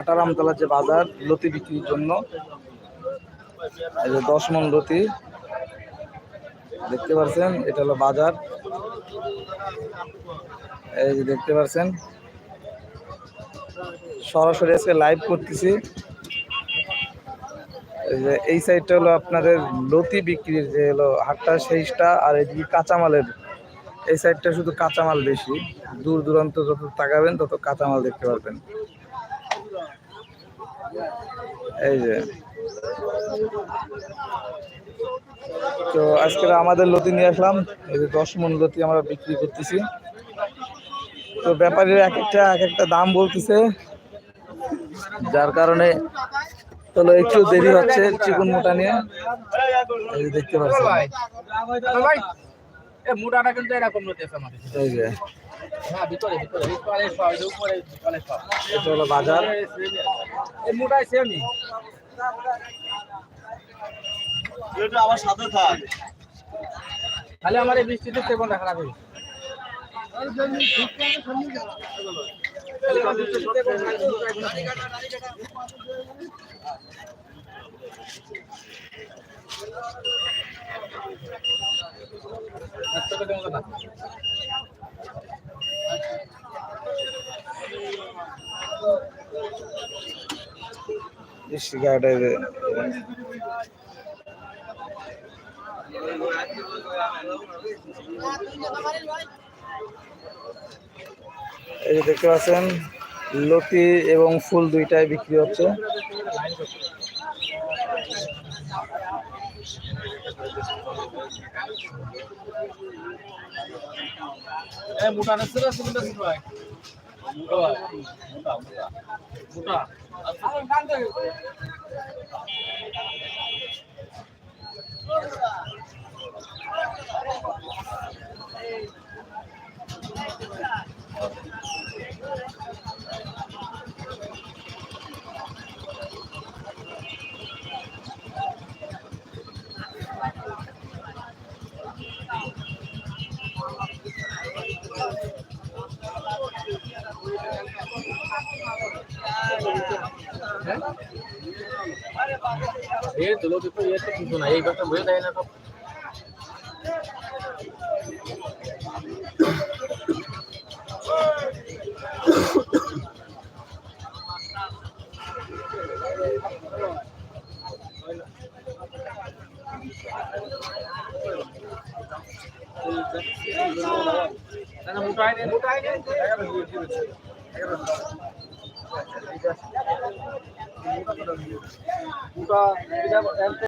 কাটারামতলা যে বাজার, লতি বিক্রির জন্য। এই যে দশ মন লতি। দেখতে পাচ্ছেন এটা হলো বাজার। এই যে দেখতে পাচ্ছেন সরাসরি আজকে লাইভ করতেছি। এই সাইডটা হলো আপনাদের লতি বিক্রির যে হলো হাটটা, সেইটা আর এদিকে কাঁচামালের এই সাইডটা শুধু কাঁচামাল বেশি। দূর দূরান্ত যত তাকাবেন, তত কাঁচামাল দেখতে পারবেন। এই যে। তো আজকে আমাদের লতি নিয়ে আসলাম। এই যে দশ মন লতি আমরা বিক্রি করতেছি। তো ব্যাপারীরা এক একটা এক একটা দাম বলতেছে। যার কারণে চলো একটু দেরি হচ্ছে চিকন মোটা নিয়ে দেখতে পাচ্ছেন। ভাই এ মুড়াটা কিন্তু এরকম রয়েছে আমাদের এই যে। হ্যাঁ ভিতরে ভিতরে ভিতরে সব উপরে ভিতরে সব। এটা হলো বাজার। এই সেমই আমার সাথে থাক। খালি আমার এই বৃষ্টিতে সেবন রাখা ইস, এই দেখতে পাচ্ছেন লতি এবং ফুল দুইটাই বিক্রি হচ্ছে। এ মুটা না ছিল ভাই মুটা মুটা মুটা থেকে এ দুলো দুটো ইয়ে তো কিছু না, এই ব্যাপারটা বুঝে দেয় না তো। না না মোটাই নেই মোটাই নেই মোটা